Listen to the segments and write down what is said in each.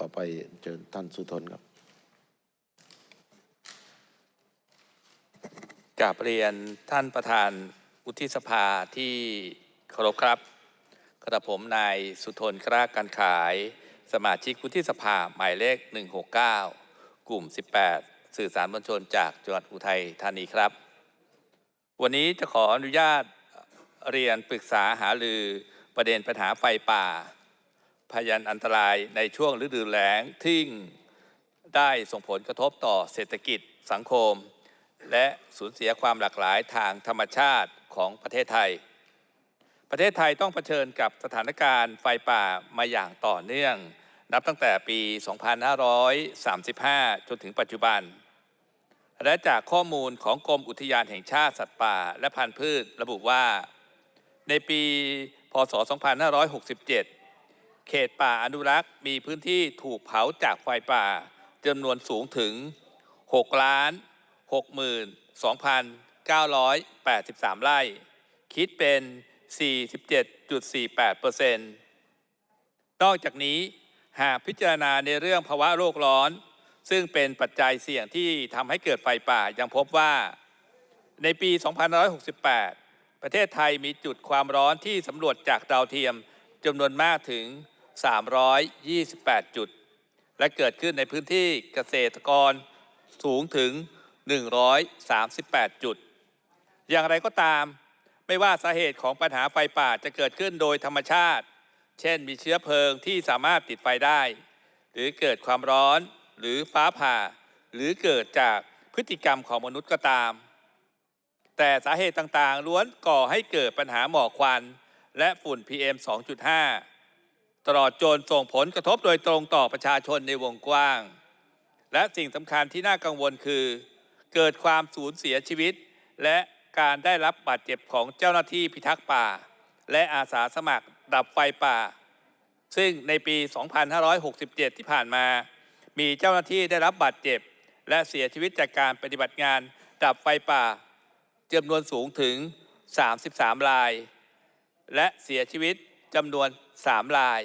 ต่อไปเชิญท่านสุทนครับกราบเรียนท่านประธานวุฒิสภาที่เคารพครับ กระผมนายสุทนคราการขาย สมาชิกวุฒิสภาหมายเลข 169 กลุ่ม 18 สื่อสารมวลชนจากจังหวัดอุทัยธานีครับ วันนี้จะขออนุญาตเรียนปรึกษาหารือประเด็นปัญหาไฟป่า พยันอันตรายในช่วงฤดูแล้งที่ได้ส่งผลกระทบต่อเศรษฐกิจสังคม และสูญเสียความหลากหลายทางธรรมชาติของประเทศไทย ประเทศไทยต้องเผชิญกับสถานการณ์ไฟป่ามาอย่างต่อเนื่อง นับตั้งแต่ปี 2535 จนถึงปัจจุบัน และจากข้อมูลของกรมอุทยานแห่งชาติสัตว์ป่า และพันธุ์พืชระบุว่า ในปี พศ 2567 เขตป่าอนุรักษ์มีพื้นที่ถูกเผาจากไฟป่าจำนวนสูงถึง 6 ล้าน62,983 ไร่ คิดเป็น 47.48%นอกจากนี้หากพิจารณาในเรื่องภาวะโลกร้อน ซึ่งเป็นปัจจัยเสี่ยงที่ทำให้เกิดไฟป่ายังพบว่า ในปี 2568 ประเทศไทยมีจุดความร้อนที่สำรวจจากดาวเทียมจำนวนมากถึง 328 จุด และเกิดขึ้นในพื้นที่เกษตรกรสูงถึง 138 จุด อย่างไรก็ตาม ไม่ว่าสาเหตุของปัญหาไฟป่าจะเกิดขึ้นโดยธรรมชาติ เช่นมีเชื้อเพลิงที่สามารถติดไฟได้ หรือเกิดความร้อนหรือฟ้าผ่า หรือเกิดจากพฤติกรรมของมนุษย์ก็ตาม แต่สาเหตุต่างๆ ล้วนก่อให้เกิดปัญหาหมอกควัน และฝุ่น PM 2.5 ตลอดจนส่งผลกระทบโดยตรงต่อประชาชนในวงกว้าง และสิ่งสำคัญที่น่ากังวลคือ เกิดความสูญเสียชีวิต และการได้รับบาดเจ็บของเจ้าหน้าที่พิทักษ์ป่า และอาสาสมัครดับไฟป่า ซึ่งในปี 2567 ที่ผ่านมา มีเจ้าหน้าที่ได้รับบาดเจ็บ และเสียชีวิตจากการปฏิบัติงานดับไฟป่าจำนวนสูงถึง 33 ราย และเสียชีวิตจำนวน 3 ราย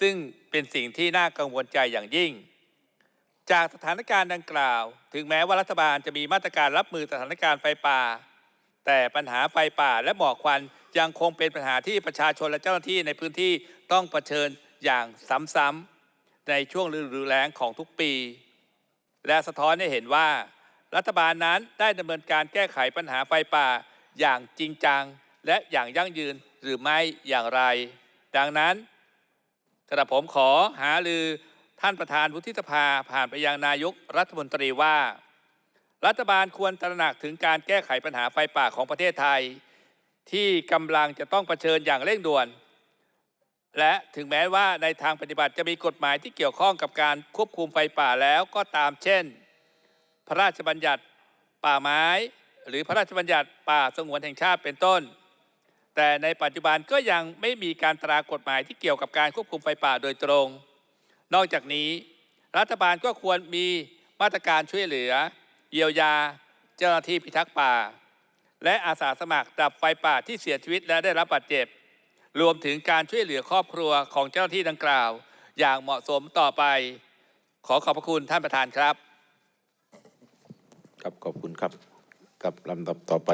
ซึ่งเป็นสิ่งที่น่ากังวลใจอย่างยิ่ง จากสถานการณ์ดังกล่าว ถึงแม้ว่ารัฐบาลจะมีมาตรการรับมือสถานการณ์ไฟป่า แต่ปัญหาไฟป่าและหมอกควันยังคงเป็นปัญหาที่ประชาชนและเจ้าหน้าที่ในพื้นที่ต้องเผชิญอย่างซ้ำๆในช่วงฤดูแล้งของทุกปี และสะท้อนให้เห็นว่า รัฐบาลนั้นได้ดำเนินการแก้ไขปัญหาไฟป่าอย่างจริงจัง และอย่างยั่งยืนหรือไม่อย่างไร ดังนั้น กระผมขอหาลือท่านประธานวุฒิสภาผ่านไปยังนายกรัฐมนตรีว่า รัฐบาลควรตระหนักถึงการแก้ไขปัญหาไฟป่าของประเทศไทย ที่กำลังจะต้องเผชิญอย่างเร่งด่วน และถึงแม้ว่าในทางปฏิบัติจะมีกฎหมายที่เกี่ยวข้องกับการควบคุมไฟป่าแล้วก็ตามเช่น พระราชบัญญัติป่าไม้ หรือพระราชบัญญัติป่าสงวนแห่งชาติเป็นต้น แต่ในปัจจุบันก็ยังไม่มีการตรากฎหมายที่เกี่ยวกับการควบคุมไฟป่าโดยตรง นอกจากนี้ รัฐบาลก็ควรมีมาตรการช่วยเหลือ เยียวยา เจ้าหน้าที่พิทักษ์ป่า และอาสาสมัครดับไฟป่าที่เสียชีวิตและได้รับบาดเจ็บ รวมถึงการช่วยเหลือครอบครัวของเจ้าหน้าที่ดังกล่าว อย่างเหมาะสมต่อไป ขอขอบพระคุณท่านประธานครับ ครับขอบคุณครับกับลำดับต่อไป